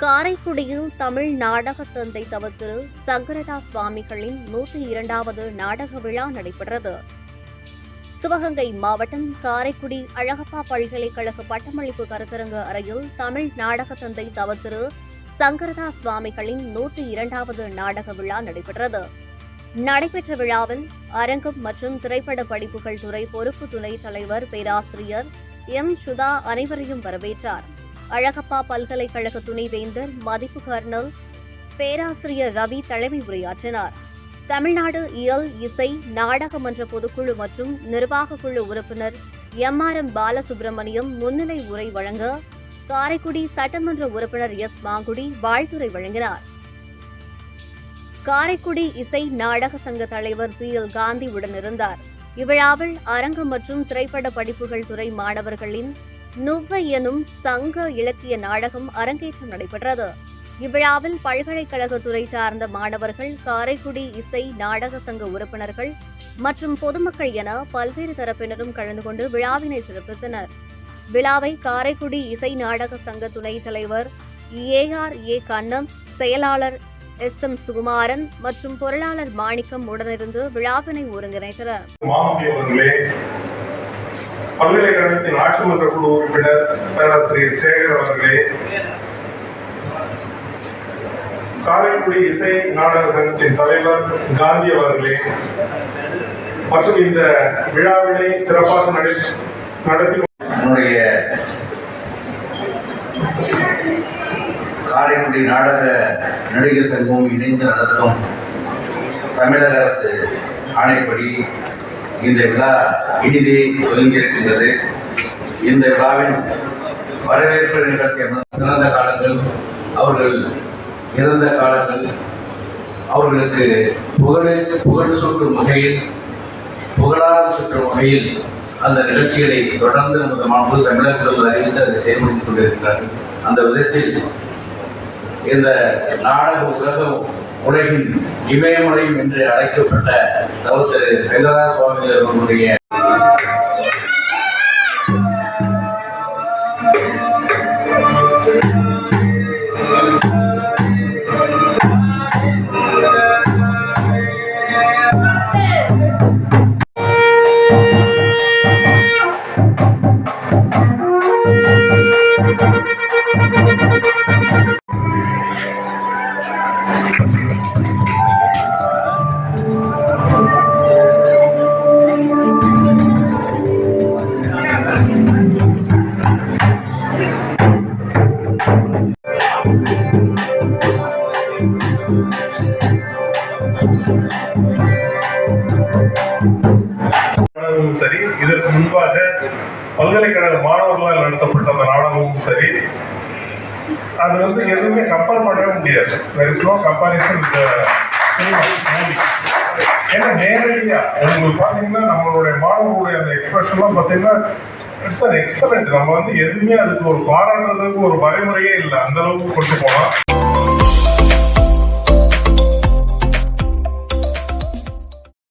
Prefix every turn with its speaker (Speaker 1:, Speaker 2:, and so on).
Speaker 1: காரைக்குடியில் தமிழ் நாடக தந்தை தவ திரு சுவாமிகளின் நூற்றி இரண்டாவது நாடக விழா நடைபெற்றது. சிவகங்கை மாவட்டம் காரைக்குடி அழகப்பா பல்கலைக்கழக பட்டமளிப்பு கருத்தரங்கு அறையில் தமிழ் நாடக தந்தை தவ திரு சுவாமிகளின் நூற்றி இரண்டாவது நாடக விழா நடைபெற்றது. நடைபெற்ற விழாவில் அரங்கம் மற்றும் திரைப்பட படிப்புகள் துறை பொறுப்பு துணைத் தலைவர் பேராசிரியர் எம் சுதா அனைவரையும் வரவேற்றார். அழகப்பா பல்கலைக்கழக துணைவேந்தர் மதிப்பு கர்னல் பேராசிரியர் ரவி தலைமை உரையாற்றினார். தமிழ்நாடு இயல் இசை நாடகமன்ற பொதுக்குழு மற்றும் நிர்வாக குழு உறுப்பினர் எம் ஆர் எம் பாலசுப்ரமணியம் முன்னிலை உரை வழங்க காரைக்குடி சட்டமன்ற உறுப்பினர் எஸ் மாங்குடி வாழ்த்துரை வழங்கினார். காரைக்குடி இசை நாடக சங்க தலைவர் பி எல் காந்தி உடனிருந்தார். இவ்விழாவில் அரங்கம் மற்றும் திரைப்பட படிப்புகள் துறை மாணவர்களின் நுவ எனும் சங்க இலக்கிய நாடகம் அரங்கேற்றம் நடைபெற்றது. இவ்விழாவில் பல்கலைக்கழக துறை சார்ந்த மாணவர்கள் காரைக்குடி இசை நாடக சங்க உறுப்பினர்கள் மற்றும் பொதுமக்கள் என பல்வேறு தரப்பினரும் கலந்து கொண்டு விழாவினை சிறப்பித்தனர். விழாவை காரைக்குடி இசை நாடக சங்க துணைத் தலைவர் ஏ ஆர் ஏ கண்ணம் செயலாளர் எஸ் எம் சுகுமாரன் மற்றும் பொருளாளர் மாணிக்கம் உடனிருந்து விழாவினை ஒருங்கிணைத்தனர்.
Speaker 2: பல்கலைக்கழகத்தின் ஆட்சி மன்ற குழு உறுப்பினர் பேராசிரியர் சேகர் அவர்களே. காரைக்குடி இசை நாடக சங்கத்தின் தலைவர் காந்தி அவர்களே. மற்றும் இந்த விழாவினை சிறப்பாக நடத்தி
Speaker 3: நம்முடைய காரைக்குடி நாடக நடிகர் சங்கமும் இணைந்து நடத்தும் தமிழக அரசு ஆணைப்படி இந்த விழா இனிதே துவங்கியிருக்கின்றது இந்த விழாவின் வரவேற்பு நிகழ்த்திய இறந்த காலங்கள் அவர்கள் இறந்த காலங்கள் அவர்களுக்கு புகழ் புகழ் சுற்றும் வகையில் புகழால் சுற்றும் வகையில் அந்த நிகழ்ச்சிகளை தொடர்ந்து நமது மாணவர்கள் தமிழகத்தில் அறிவித்து அதை செயல்படுத்திக் கொண்டிருக்கிறார்கள். அந்த விதத்தில் இந்த நாடக உலகம் உலகின் இமயமலையும் என்று அழைக்கப்பட்ட தவ செங்கதா சுவாமி அவர்களுடைய
Speaker 2: நாடகமும் இதற்கு முன்பாக பல்கலைக்கழக மாணவர்களால் நடத்தப்பட்ட அந்த நாடகமும் சரி. அது வந்து எதுவுமே கம்பேர் பண்ணவே முடியாது. There is no comparison ஏன்னா நேரடியா உங்களுக்கு பார்த்தீங்கன்னா நம்மளுடைய மாணவர்களுடைய அந்த எக்ஸ்பிரஷன்லாம் பாத்தீங்கன்னா இட்ஸ் அன் எக்ஸலண்ட் நம்ம வந்து எதுவுமே அதுக்கு ஒரு பாராட்டுறதுக்கு ஒரு வரைமுறையே இல்லை. அந்த அளவுக்கு கொண்டு போகலாம்.